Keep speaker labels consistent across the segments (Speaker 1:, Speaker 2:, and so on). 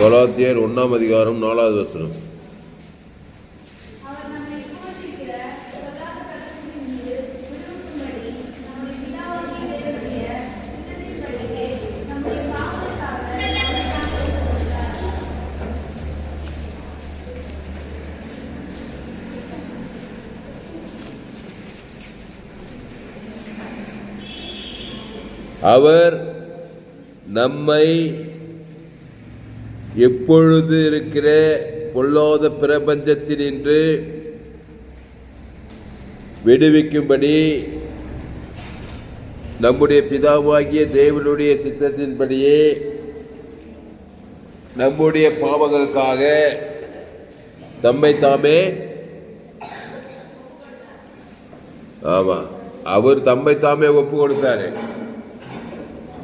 Speaker 1: கொலாத்தியர் ஒன்றாம் அதிகாரம் நாலாவது வசனம்.
Speaker 2: அவர் நம்மை
Speaker 1: எப்பொழுது இருக்கிற பொல்லாத பிரபஞ்சத்தினின்று விடுவிக்கும்படி நம்முடைய பிதாவாகிய தேவனுடைய சித்தத்தின்படியே நம்முடைய பாவங்களுக்காக தம்மை தாமே ஆமா அவர் தம்மை தாமே ஒப்பு கொடுத்தாரு.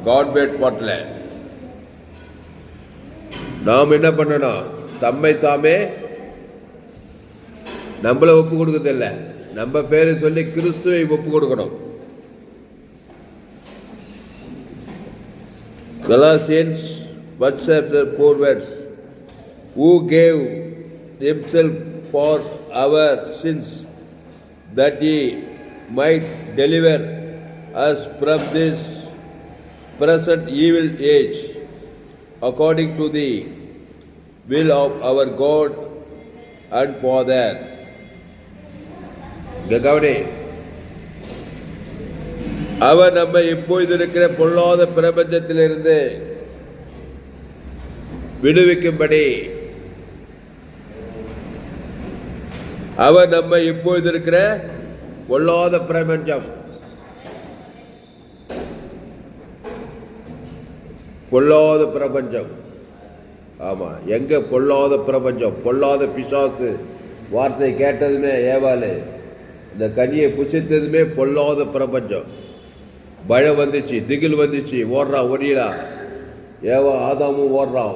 Speaker 1: காட்பேட் பாட்டில் நாம் என்ன பண்ணணும் தம்மை தாமே நம்மளை ஒப்பு கொடுக்கறதில்ல நம்ம பேரை சொல்லி கிறிஸ்துவை ஒப்பு கொடுக்கணும் Galatians WhatsApp four words who gave himself for our sins that he might deliver us from this present evil age according to the will of our God and Father. கவனே கவனி. அவர் நம்ம இப்பொழுது இருக்கிற பொல்லாத பிரபஞ்சத்திலிருந்து விடுவிக்கும்படி. அவர் நம்ம இப்பொழுது இருக்கிற பொல்லாத பிரபஞ்சம். பொல்லாத பிரபஞ்சம். ஆமாம் எங்கே பொல்லாத பிரபஞ்சம் பொல்லாத பிசாசு? வார்த்தை கேட்டதுமே ஏவாளு இந்த கனியை புசித்ததுமே பொல்லாத பிரபஞ்சம். பயம் வந்துச்சு திகில் வந்துச்சு ஓடுறான் ஒடிடா ஏவா ஆதாமும் ஓடுறான்.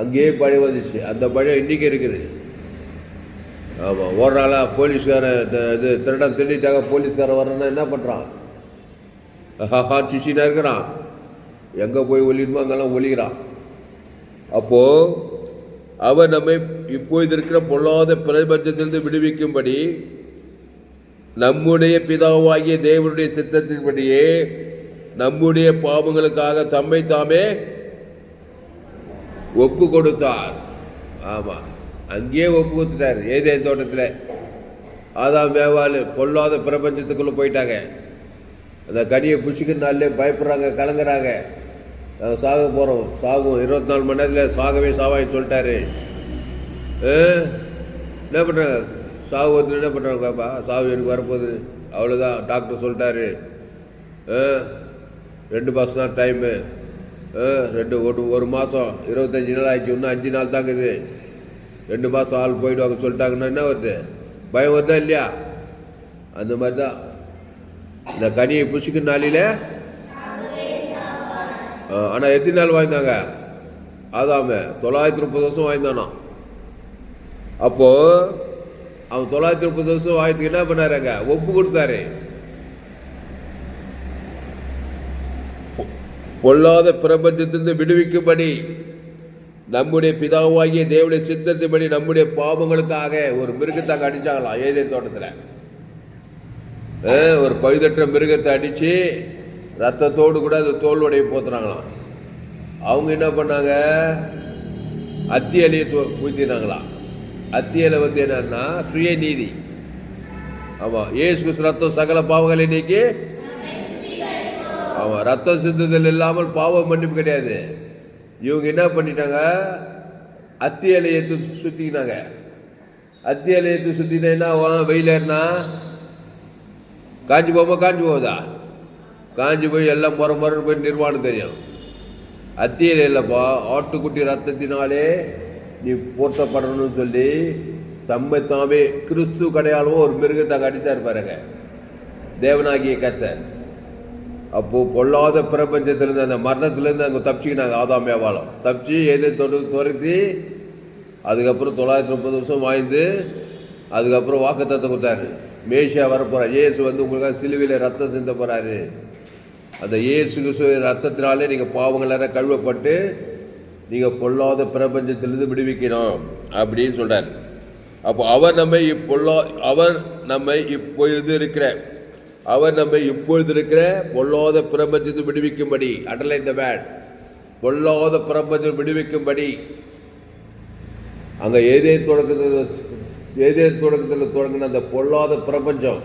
Speaker 1: அங்கேயே பயம் வந்துச்சு அந்த பயம் இன்னைக்கு இருக்குது. ஆமாம் ஓடுறாளா போலீஸ்காரன் இது திருடன் திருடிட்டாக போலீஸ்காரன் வர்றேன்னா என்ன பண்ணுறான் ஹா சிச்சினா இருக்கிறான். எங்கே போய் ஒளியணுமோ அங்கெல்லாம் ஒளிகிறான். அப்போ அவர் நம்மை இப்போது இருக்கிற பொல்லாத பிரபஞ்சத்திலிருந்து விடுவிக்கும்படி நம்முடைய பிதாவாகிய தேவனுடைய சித்தத்தின்படியே நம்முடைய பாவங்களுக்காக தம்மை தாமே ஒப்பு கொடுத்தார். ஆமா. அங்கேயே ஒப்பு கொடுத்துட்டார். ஏதே தோட்டத்தில். ஆதாம் வேவாள் பொல்லாத பிரபஞ்சத்துக்குள்ளே போயிட்டாங்க. அந்த கனியை புஷிக்கிற நாள்லயே பயப்படுறாங்க கலங்குறாங்க. சாக போகிறோம் சாகும் இருபத்தி நாலு மணி நேரத்தில் சாகவே சாவாயின்னு சொல்லிட்டாரு. என்ன பண்ணுறாங்க சாவு வந்து என்ன பண்ணுறாங்கப்பா சாவு எனக்கு வரப்போகுது. அவ்வளோதான் டாக்டர் சொல்லிட்டாரு. ஆ? ரெண்டு மாதம் தான் டைமு ரெண்டு ஒரு ஒரு மாதம் இருபத்தஞ்சி நாள் ஆயிடுச்சு. இன்னும் அஞ்சு நாள் தாங்க இது ரெண்டு மாதம் ஆள் போயிடுவாங்க சொல்லிட்டாங்கன்னா என்ன வருது? பயம் வருதா இல்லையா? அந்த மாதிரி தான் இந்த கனியை புசிக்கிற நாளில் ஆனால் எத்தனை நாள் வாய்ந்தாங்க அதாம தொள்ளாயிரத்தி முப்பது வருஷம் வாய்ந்தானாம் அப்போ அவன் தொள்ளாயிரத்தி முப்பது வருஷம் வாய்த்துக்கு என்ன பண்ணாருங்க? ஒப்பு கொடுத்தாரு. பொல்லாத பிரபஞ்சத்திலிருந்து விடுவிக்கும்படி நம்முடைய பிதாவாகிய தேவனுடைய சித்தத்தின்படி நம்முடைய பாவங்களுக்காக ஒரு மிருகத்தை அடிச்சாங்களாம் ஏதே தோட்டத்தில். ஒரு பழுதற்ற மிருகத்தை அடித்து ரத்தத்தோடு கூட அது தோல்வடைய போத்துறாங்களாம் அவங்க என்ன பண்ணாங்க? அத்தி இலையை தூ- ஊத்தினாங்களாம் அத்தி இலை வந்து என்னன்னா சுய நீதி ஏசு கிறிஸ்து ரத்தம் சகல பாவங்களை நீக்கி ஆமாம் ரத்தம் சிந்துதல் இல்லாமல் பாவம் மன்னிப்பு கிடையாது. இவங்க என்ன பண்ணிட்டாங்க? அத்தி இலையை தூ- சுத்திக்கினாங்க. அத்தி இலையை தூ- என்ன வெயில் ஏறினா? காஞ்சி போமா காஞ்சி போகுதா? காஞ்சி போய் எல்லாம் முறை முறைன்னு போய் நிர்வாணம் தெரியும். அத்தியில் இல்லைப்பா ஆட்டுக்குட்டி ரத்தத்தினாலே நீ போர்த்தப்படணும்னு சொல்லி தம்மை தாமே கிறிஸ்து கடையாளவோ ஒரு மிருகத்தை கடித்தார் பாருங்க. தேவனாகிய கத்தர் அப்போ பொல்லாத பிரபஞ்சத்திலிருந்து அந்த மரணத்திலேருந்து அங்கே தப்பிச்சுக்கினாங்க ஆதாம் ஏவாளம் தப்பிச்சு எதை தொடு துரத்தி அதுக்கப்புறம் தொள்ளாயிரத்தி முப்பது வருஷம் வாய்ந்து அதுக்கப்புறம் வாக்குத்தத்தம் கொடுத்தாரு. மேஷியா வரப்போகிறார் இயேசு வந்து உங்களுக்காக சிலுவையில் ரத்தம் சிந்த போறாரு. அந்த இயேசு ரத்தத்தினாலே நீங்கள் பாவங்கள் கழுவப்பட்டு நீங்கள் பொல்லாத பிரபஞ்சத்திலிருந்து விடுவிக்கணும் அப்படின்னு சொல்கிறார் அப்போ அவர் நம்மை இப்பொல்லா அவர் நம்மை இப்பொழுது இருக்கிற அவர் நம்மை இப்பொழுது இருக்கிற பொல்லாத பிரபஞ்சத்தை விடுவிக்கும்படி அடலை இந்த வேட் பொல்லாத பிரபஞ்சம் விடுவிக்கும்படி அங்கே ஏதே தொடக்கத்தில் ஏதே தொடக்கத்தில் தொடங்கின அந்த பொல்லாத பிரபஞ்சம்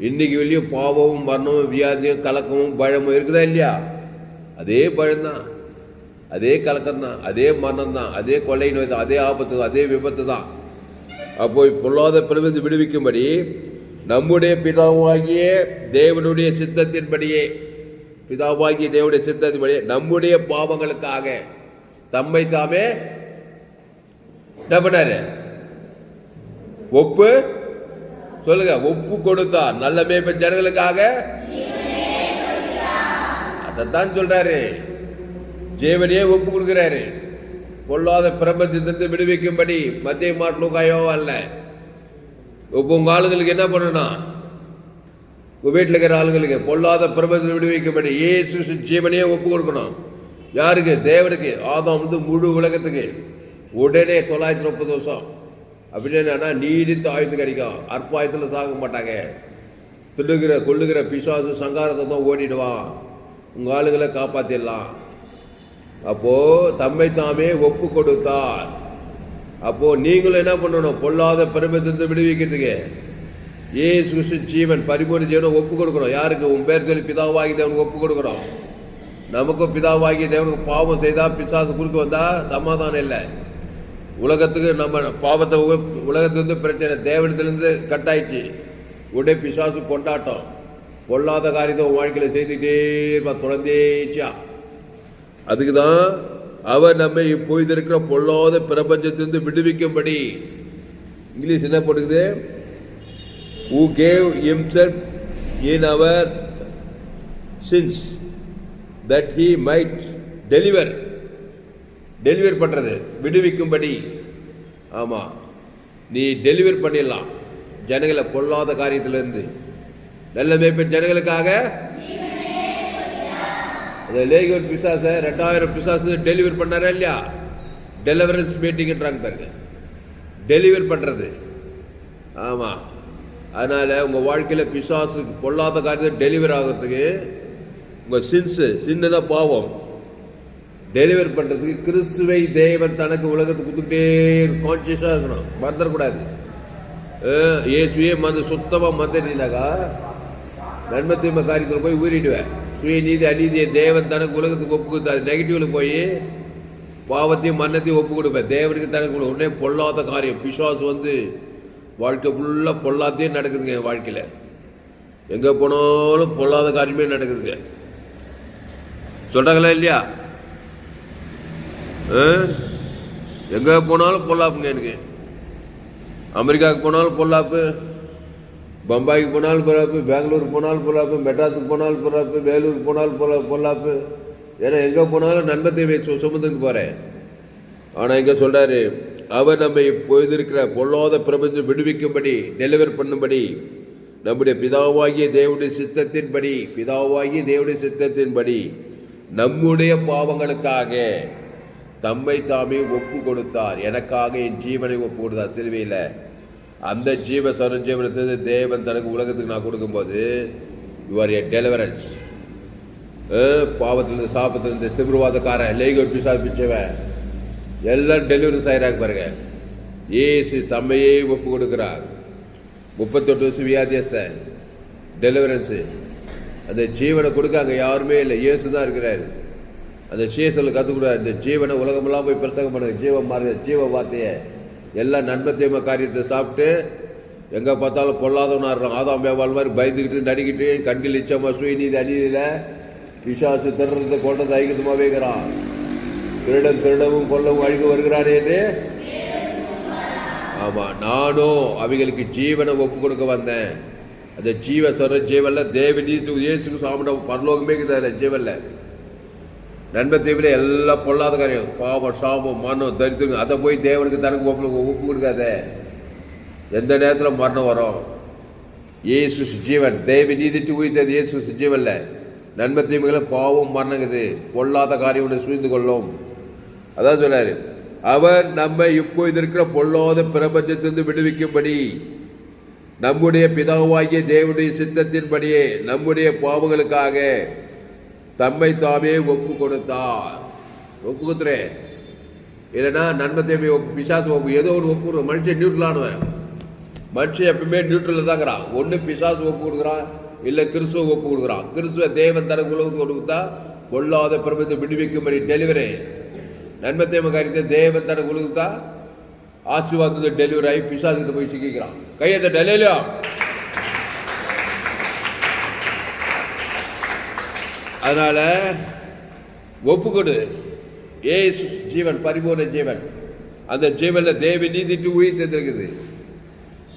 Speaker 1: இன்னைக்கு வெளியே பாவமும் மரணமும் வியாதியும் கலக்கமும் பழமும் இருக்குதா இல்லையா? அதே பழம்தான் அதே கலக்கம் தான் அதே மரணம் தான் அதே கொள்ளை நோய் தான் அதே ஆபத்து தான் அதே விபத்து தான் அப்போ பொல்லாத பிரபஞ்சம் விடுவிக்கும்படி நம்முடைய பிதாவாகிய தேவனுடைய சித்தத்தின்படியே பிதாவாகிய தேவனுடைய சித்தத்தின்படியே நம்முடைய பாவங்களுக்காக தம்மை தாமே என்ன பண்ணாரு? ஒப்பு சொல்லுங்க ஒப்பு கொடுத்தார் நல்ல மேய்ப்ப ஜனங்களுக்காக? அதைத்தான் சொல்றாரு. ஜீவனையே ஒப்பு கொடுக்கிறாரு. பொல்லாத பிரபஞ்சத்திலிருந்து விடுவிக்கும்படி மத்திய மாட்டலுக்காயோ அல்ல. இப்போ உங்க ஆளுங்களுக்கு என்ன பண்ணணும் உங்க வீட்டில் இருக்கிற ஆளுங்களுக்கு பொல்லாத பிரபஞ்சத்தை விடுவிக்கும்படி ஏசு ஜீவனையே ஒப்பு கொடுக்கணும். யாருக்கு? தேவனுக்கு. ஆதாம் வந்து முழு உலகத்துக்கு. உடனே தொள்ளாயிரத்தி முப்பது வருஷம். அப்படின்னு என்னன்னா நீடித்த ஆயுசு கிடைக்கும். அற்பாயத்தில் சாக மாட்டாங்க. திருடுகிற கொள்ளுகிற பிசாசு சங்காரத்தை தான் ஓடிடுவான். உங்கள் ஆளுகளை காப்பாற்றிடலாம் அப்போது தம்மை தாமே ஒப்பு கொடுத்தார். அப்போது நீங்களும் என்ன பண்ணணும்? பொல்லாத பிரபஞ்சத்தை விடுவிக்கிறதுக்கு. ஏசு கிறிஸ்து ஜீவன் பரிபூர்ண ஜீவனை ஒப்பு கொடுக்கணும். யாருக்கு? உன் பேர் சொல்லி பிதாவாகி தேவனுக்கு ஒப்பு கொடுக்கணும். நமக்கும் பிதாவாகி தேவனுக்கு பாவம் செய்தால் பிசாசு குறுக்கு வந்தால் சமாதானம் இல்லை. உலகத்துக்கு நம்ம பாவத்தை உலகத்துலேருந்து பிரச்சனை தேவனத்திலிருந்து கட்டாயிடுச்சு. உடனே பிசாசு கொண்டாட்டம். பொல்லாத காரியத்தை உன் வாழ்க்கையில் செய்துக்கிட்டே இருப்பான் தொடர்ந்தேச்சியா அதுக்கு தான் அவர் நம்மை இப்போது இருக்கிற பொல்லாத பிரபஞ்சத்திலிருந்து விடுவிக்கும்படி. இங்கிலீஷ் என்ன போட்டுக்குது? Who gave himself in our sins that he might deliver deliver பண்ணுறது விடுவிக்கும்படி. ஆமாம் நீ டெலிவர் பண்ணிடலாம். ஜனங்களை பொல்லாத காரியத்திலிருந்து. நல்ல மேய்ப்பு ஜனங்களுக்காக. அந்த லேகர் பிசாச ரெண்டாயிரம் பிசாசு டெலிவர் பண்ணாரா இல்லையா? டெலிவரன்ஸ் மீட்டிங்ன்றாங்க பாருங்க. டெலிவர் பண்ணுறது ஆமாம் அதனால் உங்கள் வாழ்க்கையில் பிசாசு பொல்லாத காரியத்தை டெலிவர் ஆகிறதுக்கு உங்கள் சின்ஸு சின்னதாக பாவம். டெலிவர் பண்றதுக்கு கிறிஸ்துவை தேவன் தனக்கு உலகத்துக்கு கொடுத்துட்டே கான்சியஸா இருக்கணும். மறந்துடக்கூடாது. இயேசுவே மந்த சுத்தமா மந்திரினாக்கா நன்மை தீமை காரியத்தில் போய் ஊறிடுவேன் சுயநீதி அநீதியை தேவன் தனக்கு உலகத்துக்கு ஒப்பு கொடுத்தாரு. நெகட்டிவ்ல போய் பாவத்தையும் மன்னத்தையும் ஒப்பு கொடுப்பேன். தேவனுக்கு தனக்கு உடனே பொல்லாத காரியம். பிசாசு வந்து வாழ்க்கை ஃபுல்லாக பொல்லாத்தையும் நடக்குதுங்க என் வாழ்க்கையில். எங்கே போனாலும் பொல்லாத காரியமே நடக்குதுங்க. சொல்கிறாங்களா இல்லையா? எங்கே போனாலும் பொல்லாப்புங்க எனக்கு. அமெரிக்காவுக்கு போனாலும் பொல்லாப்பு பம்பாய்க்கு போனாலும் பொல்லாப்பு பெங்களூருக்கு போனாலும் பொல்லாப்பு மெட்ராஸுக்கு போனாலும் பொல்லாப்பு வேலூருக்கு போனாலும் பொல்லா பொல்லாப்பு. ஏன்னா எங்கே போனாலும் நன்மத்தை சு சுமந்துக்கு போகிறேன் ஆனால் இங்கே சொல்கிறாரு அவர் நம்மை இப்பொழுது இருக்கிற பொல்லாத பிரபஞ்சம் விடுவிக்கும்படி டெலிவர் பண்ணும்படி நம்முடைய பிதாவாகிய தேவனுடைய சித்தத்தின்படி பிதாவாகிய தேவனுடைய சித்தத்தின்படி நம்முடைய பாவங்களுக்காக தம்மை தாமே ஒப்பு கொடுத்தார் எனக்காக என் ஜீவனை ஒப்பு கொடுத்தார் சிலுவையில் அந்த ஜீவ சரஞ்சீவனத்தை தேவன் தனக்கு உலகத்துக்கு நான் கொடுக்கும்போது யுவர் ஏ டெலிவரன்ஸ் பாவத்திலிருந்து சாபத்திலிருந்து திமிர்வாதக்காரன் லேகோ பிசா பிச்சவன். எல்லாம் டெலிவரி ஆகிறாங்க பாருங்க. ஏசு தம்மையே ஒப்பு கொடுக்குறார் முப்பத்தெட்டு வருஷம் வியாதியஸ்தன். டெலிவரன்ஸு அந்த ஜீவனை கொடுக்க அங்கே யாருமே இல்லை. இயேசு தான் இருக்கிறாரு. அந்த சீசனில் கற்றுக்கூடாது இந்த ஜீவனை உலகமெல்லாம் போய் பிரசங்கம் பண்ணுங்க. ஜீவ மார்க்க ஜீவ வார்த்தையை. எல்லாம் நன்மை தீமை காரியத்தை சாப்பிட்டு எங்கே பார்த்தாலும் பொல்லாதவனாக இருக்கிறோம் ஆதாம் வியாபாரம் மாதிரி பயந்துக்கிட்டு நடிக்கிட்டு கண்கள் இச்சமாக சுயநீதி அநீதியில் விசாசு திருடுறதை கொண்டது ஐக்கியமாகவே வைக்கிறான். திருடன் திருடவும் கொல்லவும் அழிக்க வருகிறானே என்று? நானும் அவைகளுக்கு ஜீவனை ஒப்பு கொடுக்க வந்தேன். அந்த ஜீவ சொல்கிற ஜீவனில் தேவ நீதி இயேசுக்கு சாப்பிட பரலோகமே இருக்குது ஜீவன்ல நண்பர் தீவில் எல்லாம் பொல்லாத காரியம் பாவம் சாபம் மரணம் தரித்திரம் அதை போய் தேவனுக்கு தனக்கு ஒப்பு ஒப்பு கொடுக்காத. எந்த நேரத்தில் மரணம் வரும்? இயேசு ஜீவன். தேவ நீதிட்டு உயிர்த்தது இயேசு ஜீவன்ல. நன்மை தீமைகளை பாவம் மரணங்குது பொல்லாத காரியம் ஒன்று சூழ்ந்து கொள்ளும். அதான் சொல்றாரு அவர் நம்மை இப்போது இருக்கிற பொல்லாத பிரபஞ்சத்திலிருந்து விடுவிக்கும்படி நம்முடைய பிதாவாகிய தேவனுடைய சித்தத்தின்படியே நம்முடைய பாவங்களுக்காக தம்மை தாமே ஒப்பு கொடுத்தார். ஒப்பு கொடுத்துறேன் இல்லைன்னா நன்மை தேவை ஒப்பு பிசாசு ஒப்பு ஏதோ ஒன்று ஒப்பு கொடு மனுஷன் நியூட்ரலானவன் மனுஷன் எப்பவுமே நியூட்ரலில் தாங்கிறான். ஒன்று பிசாசு ஒப்பு கொடுக்குறான் இல்லை கிறிஸ்துவ ஒப்பு கொடுக்குறான். கிறிஸ்துவ தேவன் தனக்கு உலகத்துக்கு கொடுத்தா கொள்ளாத பிரபத்தை விடுவிக்கும்படி டெலிவரி நன்மை தேவை காரியத்தை தேவன் தனக்கு உலகத்தா ஆசீர்வாதத்தை டெலிவரி ஆகி பிசாசுக்கிட்ட போய் சிக்கிக்கிறான். கையத்தை டெலிவரியா அதனால ஒப்புக்கொடு. ஏசு ஜீவன் பரிபூர்ண ஜீவன். அந்த ஜீவன்ல தேவி நீதிட்டு உயிர் இருக்குது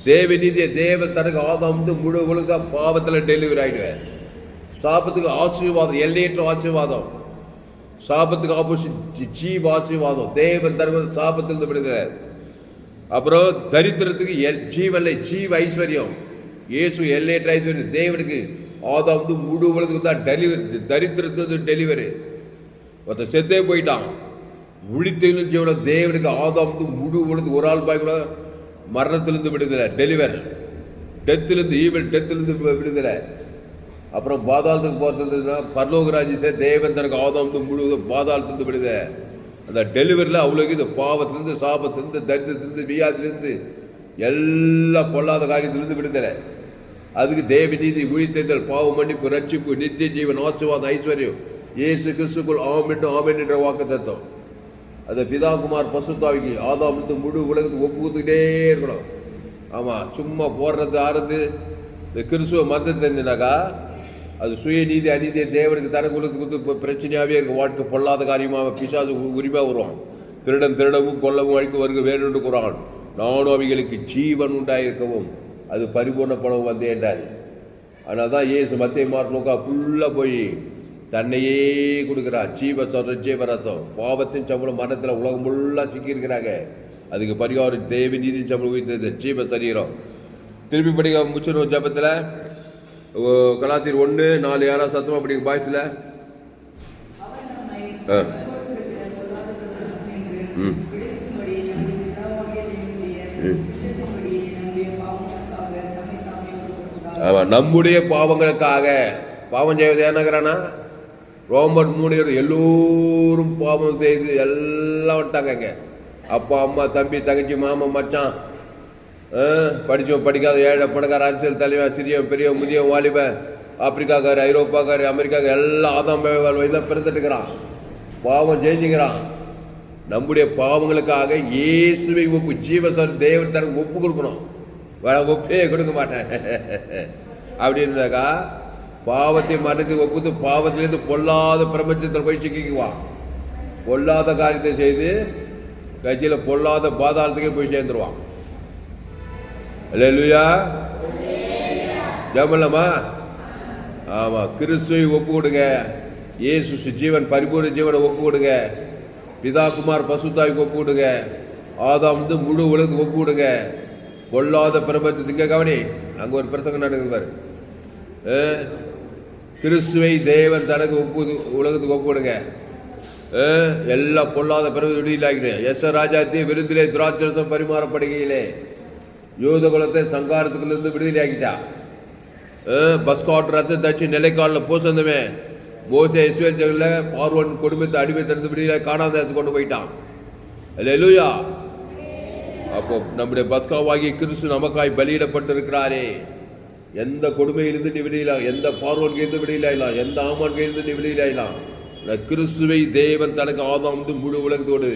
Speaker 1: தேவி நீதியை தேவ தனக்கு ஆதாம் வந்து முழு முழுக்க பாவத்தில் டெலிவரி ஆகிடுவேன் சாபத்துக்கு ஆசீர்வாதம் எல்லையற்ற ஆசீர்வாதம். சாபத்துக்கு ஆப்போசிட் ஜீவ ஆசீர்வாதம். தேவன் தருவது சாபத்திலிருந்து விடுதலை அப்புறம் தரித்திரத்துக்கு எல் ஜீவல்ல ஜீவ ஐஸ்வர்யம். இயேசு எல்லையற்ற ஐஸ்வர்யம். தேவனுக்கு ஆதாம் வந்து முழு உலகத்துக்கு தான் டெலிவரி தரித்திரத்து டெலிவரி. ஒருத்தன் செத்தே போயிட்டான். உழித்தையிலும் ஜீவன தேவனுக்கு ஆதாம் வந்து முழு உலகத்துக்கு ஒரு ஆள் பாய் கூட மரணத்திலிருந்து விடுதலை டெலிவர். டெத்திலிருந்து ஈவல் டெத்திலிருந்து விடுதலை. அப்புறம் பாதாளத்துக்கு போகிறதுனா பரலோகராஜ்யத்தை தேவன் தனக்கு ஆதாம் வந்து முழு பாதாளத்துலேருந்து விடுதலை. அந்த டெலிவரியில் அவ்வளோக்கு இந்த பாவத்திலேருந்து சாபத்திலேருந்து தரித்திரத்திலேருந்து வியாதிலேருந்து எல்லா பொல்லாத காரியத்திலேருந்து விடுதலை. அதுக்கு தேவ நீதி பாவமன்னிப்பு பாவ மன்னிப்பு ரட்சிப்பு நித்திய ஜீவன் ஆசுவாதம் ஐஸ்வர்யம். இயேசு கிறிஸ்துக்குள் ஆமென்று ஆமென் என்ற வாக்கு தத்துவம் அதை பிதாகுமார் பசுத்தாவிக்கு ஆதாமத்து முழு உலகத்துக்கு ஒப்புத்துக்கிட்டே இருக்கணும். ஆமாம் சும்மா போடுறது ஆறுது. இந்த கிறிஸ்துவ மதம் தெரிஞ்சுனாக்கா அது சுய நீதி அநீதியை தேவனுக்கு தர கொடுத்து கொடுத்து பிரச்சனையாகவே இருக்கும் வாழ்க்கை பொல்லாத காரியமாக பிசாசு உரிமையாக வருவான். திருடன் திருடவும் கொல்லவும் அழிக்க வருக வேறு கூறான் நானும் அவைகளுக்கு ஜீவன் உண்டாயிருக்கவும். அது பரிபூர்ணப்படவும் வந்தேன்றார் அதனால தான் ஏசு மத்திய மார்லோக்கா ஃபுல்லாக போய் தன்னையே கொடுக்குறான் ஜீவ சொல்ற ஜீவ ரத்தம். பாவத்தின் சம்பளம் மரணத்தில் உலகம் ஃபுல்லாக சிக்கியிருக்கிறாங்க. அதுக்கு பரிகாரம் தேவி நீதி சம்பளம் உயிர்த்தது ஜீவ சரீரம். திருப்பி படிக்க முச்சிடும் ஜபத்தில் கலாத்தீர் ஒன்று நாலு யாராவது சத்தமாக படிக்க பாய்ஸில். ஆ. ம்.
Speaker 3: நம்முடைய பாவங்களுக்காக.
Speaker 1: பாவம் செய்வது என்னங்கிறானா ரோமர் மூணு எல்லோரும் பாவம் செய்து எல்லாம் வந்துட்டாங்க அப்பா அம்மா தம்பி தங்கச்சி மாமன் மச்சான் ஆ, படிக்காத ஏழை பணக்கார அரசியல் தலைவன் சிறியவன் பெரியவன் முதியவன் வாலிபன் ஆப்பிரிக்காக்காரு ஐரோப்பாக்காரு அமெரிக்காக்காரு எல்லாம் ஆதாம் பிறந்துட்டு பிறந்துட்டுக்கிறான் பாவம் செஞ்சுக்கிறான். நம்முடைய பாவங்களுக்காக இயேசுவை ஒப்பு ஜீவசர் தேவன் தனக்கு ஒப்பு கொடுக்கணும். ஒப்பே கொடுக்க மாட்டேன். அப்படி இருந்தாக்கா பாவத்தை மறந்து ஒப்புத்து பாவத்திலிருந்து பொல்லாத பிரபஞ்சத்தில் போய் சிக்கிக்குவான் பொல்லாத காரியத்தை செய்து கட்சியில் பொல்லாத பாதாளத்துக்கே போய் சேர்ந்துருவான். இல்லையா ஜமலமா ஆமாம் கிறிஸ்துவை ஒப்பு கொடுங்க. இயேசு ஜீவன் பரிபூர்ண ஜீவனை ஒப்பு கொடுங்க. பிதா குமார் பசுத்தாய்க்கு ஒப்பு கொடுங்க. ஆதாம் வந்து முழு உலகத்துக்கு ஒப்பு கொடுங்க. பொல்லாத பிரபஞ்சத்துக்கு கவனி. அங்க ஒரு பிரசங்கம் நடக்குது பாரு. கிறிஸ்துவை தேவன் தனக்கு ஒப்பு உலகத்துக்கு ஒப்பு கொடுங்க. எல்லா பொல்லாத பிறகு விடுதலாகிறேன் எஸ் ராஜாத்தி விருந்திலே துராட்சரசம் பரிமாறப்படுகையிலே யூத குலத்தை சங்காரத்துக்குள்ளேருந்து விடுதலை ஆக்கிட்டா பஸ்காட் ரத்த தச்சு நிலைக்காலில் பூசந்தமே. மோசே இஸ்வேல் பார்வன் குடும்பத்தை அடிமை திறந்து விடுதலை காணாதாசு கொண்டு போயிட்டான். அல்லேலூயா. அப்போ நம்முடைய பஸ்காவாகிய கிறிஸ்து நமக்காய் பலியிடப்பட்டிருக்கிறாரே. எந்த கொடுமையிலிருந்து நீ விடுதலாம் எந்த பார்வன் கைந்து விடுதலாம் எந்த ஆமான் கைந்து நீ விடுதலாம் கிறிஸ்துவை தேவன் தனக்கு ஆதாம் முழு உலகத்தோடு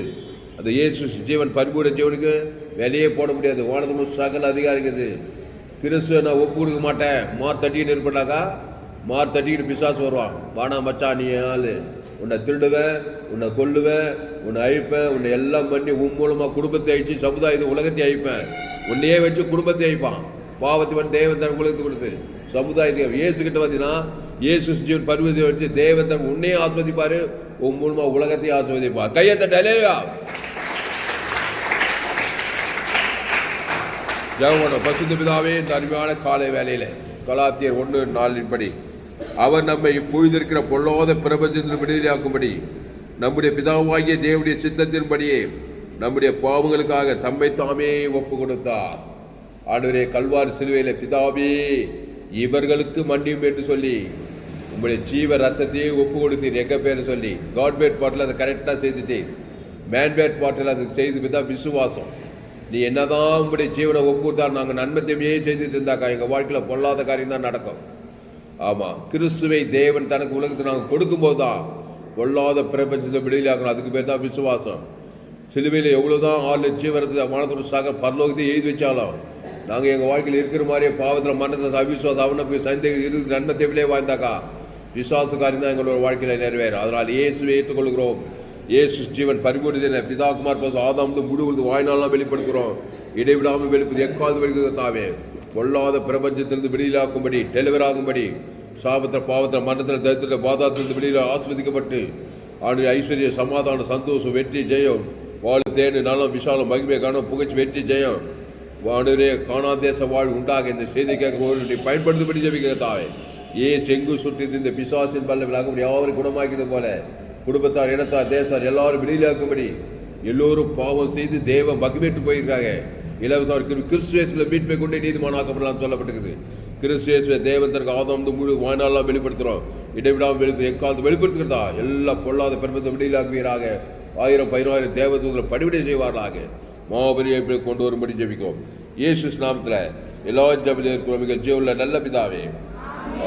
Speaker 1: அந்த இயேசு ஜீவன் பரிபூர்ண ஜீவனுக்கு வெளியே போட முடியாது. வானதமும் சகல அதிகாரிக்குது இருக்குது கிறிஸ்துவை நான் ஒப்பு கொடுக்க மாட்டேன். மார் தட்டின்னு இருப்பேனாக்கா மார் தட்டிக்கிட்டு பிசாசு வருவான். வானா மச்சான் நீ ஆளு. உன்னை திருடுவேன் உன்னை கொல்லுவேன் உன்னை அழிப்பேன் உன்னை எல்லாம் பண்ணி உன் மூலமாக குடும்பத்தை அழிச்சு சமுதாயத்தை உலகத்தை அழிப்பேன். உன்னையே வச்சு குடும்பத்தை அழிப்பான். பாவத்தை தேவன் தன் உலகத்தை கொடுத்து. சமுதாயத்தை இயேசு கிட்ட வந்தீங்கன்னா இயேசு ஜீவன் பருவத்தை வச்சு தேவன் தன் உன்னையே ஆஸ்வதிப்பார் உன் மூலமாக உலகத்தையும் ஆஸ்வதிப்பார் கையை தட்டலையா ஜெகமோட பசுத்த பிதாவே இந்த காலை வேலையில் கலாத்தியர் ஒன்று நாலின் படி அவர் நம்மை இப்பொழுதிருக்கிற பொல்லாத பிரபஞ்சத்தில் விடுதலையாக்கும்படி நம்முடைய பிதாவாகிய தேவனுடைய சித்தத்தின்படியே நம்முடைய பாவங்களுக்காக தம்மை தாமே ஒப்பு கொடுத்தார். ஆண்டவரே கல்வார் சிலுவையில பிதாவே இவர்களுக்கு மன்னியும் என்று சொல்லி உங்களுடைய ஜீவ ரத்தத்தையே ஒப்பு கொடுத்தீர் எங்கள் பேரை சொல்லி. காட் பேட் பாட்டில் அதை கரெக்டாக செய்துட்டேன் மேன் பேட் பாட்டில் அது செய்து தான் விசுவாசம். நீ என்னதான் உங்களுடைய ஜீவனை ஒப்பு கொடுத்தா நாங்கள் நன்மை தீமையே செய்துட்டு இருந்தாக்கா எங்கள் வாழ்க்கையில் பொல்லாத காரியம் தான் நடக்கும். ஆமாம் கிறிஸ்துவை தேவன் தனக்கு உலகத்தை நாங்கள் கொடுக்கும்போது தான் பொல்லாத பிரபஞ்சத்தை விடுதலையாக்கணும் அதுக்கு பேர் தான் விசுவாசம். சிலுவையில் எவ்வளோ தான் ஆறு லட்சம் வரது வானத்தோட சாக பரலோகத்தை எழுதி வச்சாலும் நாங்கள் எங்கள் வாழ்க்கையில் இருக்கிற மாதிரியே பாவத்தில் மரணத்தை அவிசுவாசம் அவனை போய் சந்தேகம் இருக்கு நன்மை தேவிலே வாழ்ந்தாக்கா விசுவாசக்காரி தான் எங்களோட வாழ்க்கையில் நிறைவேறும். அதனால் இயேசுவை ஏற்றுக்கொள்கிறோம். இயேசு ஜீவன் பரிபூர்ண பிதாகுமார் பாசம் ஆதாம் முழு வாய்நாளெலாம் வெளிப்படுத்துகிறோம். இடைவிடாமல் வெளிப்படுது எக்காவது வெளிப்படுத்த தாவே பொல்லாத பிரபஞ்சத்திலிருந்து வெளியிலாக்கும்படி டெலிவர் ஆகும்படி சாபத்தில் பாவத்தில் மரணத்தில் தரித்திர பாதாத்திலிருந்து வெளியில் ஆஸ்வதிக்கப்பட்டு ஆண்டு ஐஸ்வர்ய சமாதானம் சந்தோஷம் வெற்றி ஜெயம் வாழ் தேனு நலம் விசாலம் மகிமை காணும் புகழ்ச்சி வெற்றி ஜெயம். வாடுரே காணாதேச வாழ் உண்டாக இந்த செய்தி கேட்க பயன்படுத்தும்படி ஜெபிக்கிற தாவே. ஏ செங்கு சுற்றி இந்த பிசாசின் பல்ல விளாகும்படி யாவரும் குணமாக்கிறது போல குடும்பத்தார் இனத்தார் தேசத்தார் எல்லாரும் வெளியிலாக்கும்படி எல்லோரும் பாவம் செய்து தேவ மகிமேட்டு போயிருக்காங்க. இலவச கிறிஸ்துவேஸ்ல மீட்பை கொண்டு நீதிமானாக்கப்படலாம் சொல்லப்பட்டிருக்குது. கிறிஸ்துவேஸ்வ தேவன் தனக்கு ஆதாம் முழு வாய்நாளெல்லாம் வெளிப்படுத்துகிறோம். இடைவிடாமல் வெளி எக்காலத்து வெளிப்படுத்துகிறதா? எல்லா பொல்லாத பெருமத்தை வெளியிலாக்குவீராக ஆயிரம் பதினாயிரம் தேவதூதர்கள் படிவிடை செய்வார்களாக. மாபெரிய கொண்டு வரும்படி ஜெபிக்கும் இயேசு நாமத்தில் எல்லா ஜபிலே இருக்கிற மிக நல்ல பிதாவே.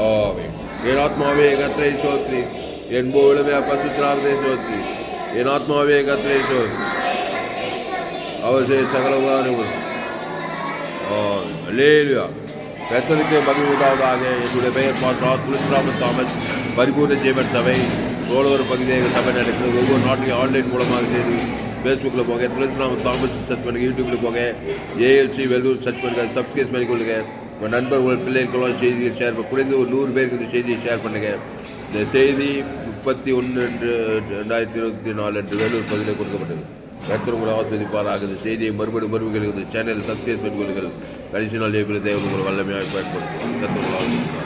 Speaker 1: ஆவே என் ஆத்மாவே கத்திரை சோத்ரி. என் போலமே பசுத்திராவதே சோத்ரி. என் ஆத்மாவே கத்திரை சோத்ரி. அவசிய சகலவானும் லேலுயா கத்தருக்கு மகிழ்வு உண்டாவதாக என்னுடைய பெயர் பாட்டா துளசிராம தாமஸ் பரிபூர்ண ஜீவன் சபை சோழவர் பகுதியாக சபை நடக்கிறது ஒவ்வொரு நாட்டிலையும் ஆன்லைன் மூலமாக செய்து ஃபேஸ்புக்கில் போங்க துளசிராம தாமஸ் சர்ச் பண்ணுங்க யூடியூப்பில் போங்க ஏஎல்சி வெல்லூர் சர்ச் பண்ணுங்க சப்ஸ்கிரைப் பண்ணிக்கொள்ளுங்க உங்கள் நண்பர் உங்கள் பிள்ளைகளுக்கெல்லாம் செய்தியை ஷேர் பண்ண குறைந்து ஒரு நூறு பேருக்கு இந்த செய்தியை ஷேர் பண்ணுங்க இந்த செய்தி முப்பத்தி ஒன்று ரெண்டாயிரத்தி இருபத்தி நாலு அன்று வேலூர் பகுதியில் கொடுக்கப்பட்டது கர்த்தர் உங்களை ஆஸ்வதிப்பாராக இந்த செய்தியை மறுபடியும் மறுபடியும் இந்த சேனல் சப்ஸ்கிரைப் பண்ணி கடைசி நாள் ஏப்ரல் தேவன் வல்லமையாக பயன்படுத்தும் கத்திரங்களாக